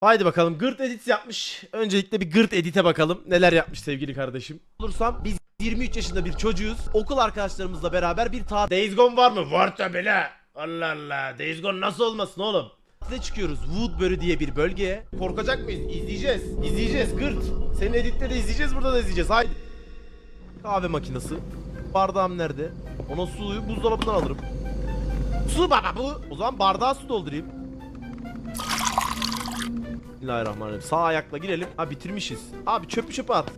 Haydi bakalım gırt edit yapmış. Öncelikle bir gırt edite bakalım. Neler yapmış sevgili kardeşim. Olursam biz 23 yaşında bir çocuğuz. Okul arkadaşlarımızla beraber bir tatil. Days Gone var mı? Var tabi la. Allah Allah. Days Gone nasıl olmasın oğlum? Tatile çıkıyoruz Woodbury diye bir bölgeye. Korkacak mıyız? İzleyeceğiz. İzleyeceğiz gırt. Senin editte de izleyeceğiz burada da izleyeceğiz. Haydi. Kahve makinesi. Bardağım nerede? Ona suyu buzdolabından alırım. Su baba bu. O zaman bardağa su doldurayım. Bismillahirrahmanirrahim. Sağ ayakla girelim. Ha bitirmişiz. Abi çöpü çöpe at.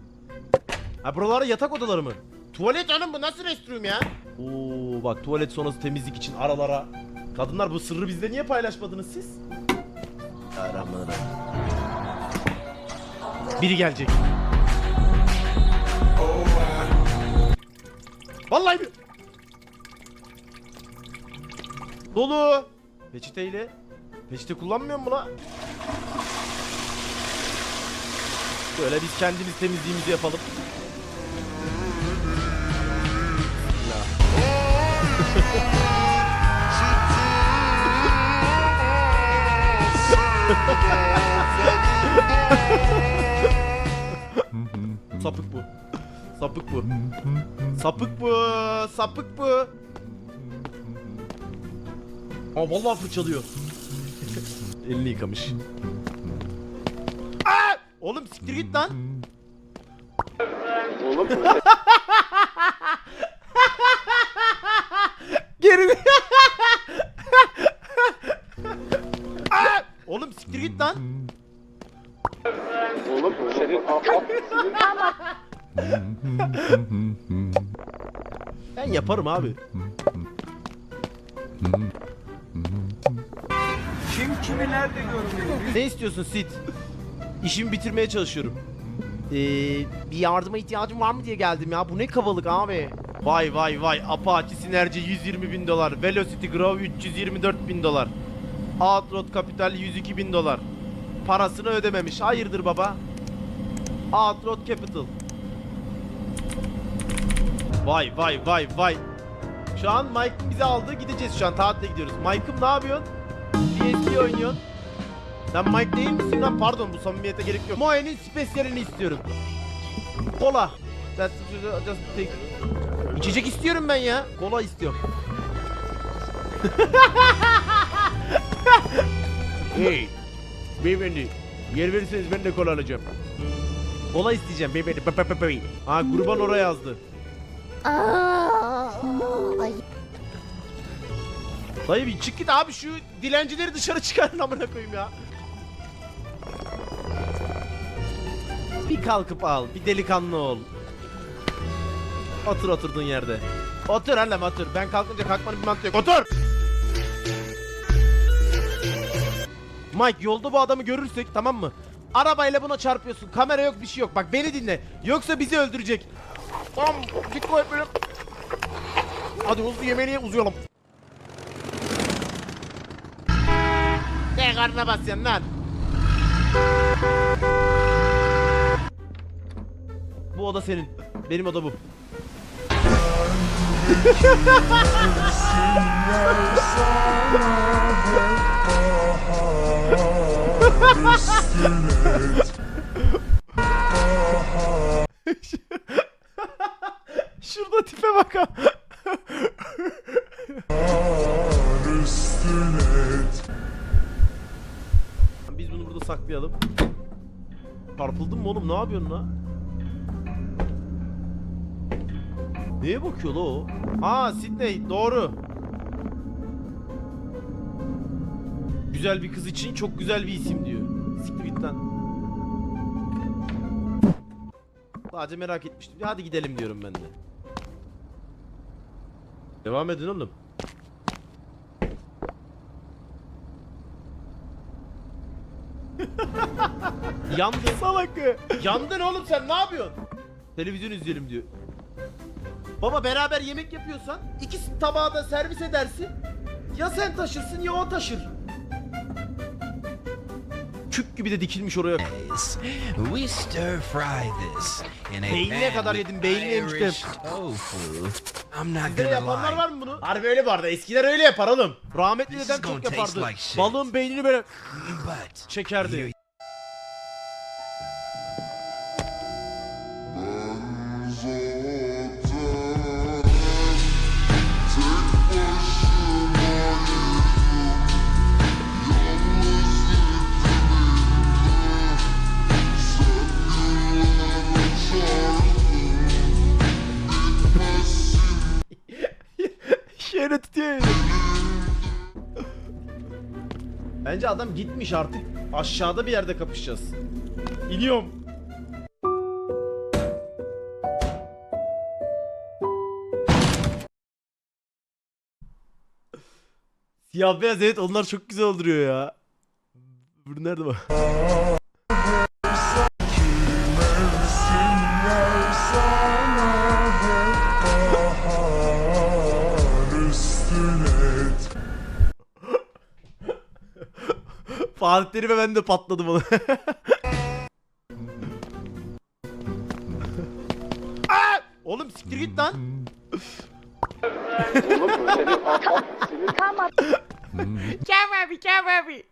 Ha buralara yatak odaları mı? Tuvalet hanım bu nasıl restroom ya? Oo bak tuvalet sonrası temizlik için aralara. Kadınlar bu sırrı bizde niye paylaşmadınız siz? Bismillahirrahmanirrahim. Biri gelecek. Vallahi bir... Dolu. Peçeteyle. Peçete kullanmıyor mu la? Böyle biz kendimiz temizliğimizi yapalım. Sapık bu. Sapık bu. Sapık bu. Sapık bu. Aa vallahi fırçalıyor. Elini yıkamış. Oğlum siktir git lan. Oğlum Geri. Aa! Oğlum siktir git lan. oğlum senin a- a- Ben yaparım abi. Kim kimi nerede görmüyor? Ne istiyorsun Sid? İşimi bitirmeye çalışıyorum. Ee, bir yardıma ihtiyacım var mı diye geldim ya. Bu ne kavalık abi. Vay vay vay. Apache Sinerji 120 bin dolar. Velocity Grow 324 bin dolar. Outroad Capital 102 bin dolar. Parasını ödememiş. Hayırdır baba? Outroad Capital. Vay vay vay vay. Şu an Mike bizi aldı gideceğiz şu an tatile gidiyoruz. Mike'ım ne yapıyorsun? PSP oynuyorsun. Sen Mike değil misin lan? Pardon bu samimiyete gerek yok. Moe'nin spesiyalini istiyorum. Kola. That's just take. İçecek istiyorum ben ya. Kola istiyorum. hey. Beyefendi. Yer verirseniz ben de kola alacağım. Kola isteyeceğim beyefendi. Pe pe pe pe. Ha kurban oraya yazdı. Ay. Dayı bir çık git abi şu dilencileri dışarı çıkarın amına koyayım ya. Bir kalkıp al, bir delikanlı ol. Otur oturduğun yerde. Otur annem otur. Ben kalkınca kalkmanın bir mantığı yok. Otur! Mike yolda bu adamı görürsek tamam mı? Arabayla buna çarpıyorsun. Kamera yok bir şey yok. Bak beni dinle. Yoksa bizi öldürecek. Tamam dikkat et benim. Hadi hızlı yemeğini uzayalım. Ne karnına basıyorsun lan? Oda senin. Benim oda bu. Şurada tipe bak. Biz bunu burada saklayalım. Çarpıldın mı oğlum? Ne yapıyorsun lan? Neye bakıyor la o? Aa Sydney doğru. Güzel bir kız için çok güzel bir isim diyor. Siktir git lan. Sadece merak etmiştim. Hadi gidelim diyorum ben de. Devam edin oğlum. Yandın. Salakı. Yandın oğlum sen ne yapıyorsun? Televizyon izleyelim diyor. Baba beraber yemek yapıyorsan iki tabağı da servis edersin. Ya sen taşırsın ya o taşır. Küp gibi de dikilmiş oraya. We stir fry this in a Beynine kadar yedim, tofu. I'm not Sizde gonna yapanlar var mı bunu? Harbi öyle bu arada. Eskiler öyle yapar oğlum. Rahmetli This dedem is gonna çok taste yapardı. like shit. Balığın beynini böyle But çekerdi. Ya. Bence adam gitmiş artık. Aşağıda bir yerde kapışacağız. İniyorum. Siyah beyaz evet onlar çok güzel olduruyor ya. Bu nerede bu? Fatih Terim'e ben de patladım onu. Aa! Oğlum siktir git lan. Oğlum Tamam. Kem abi Kem abi.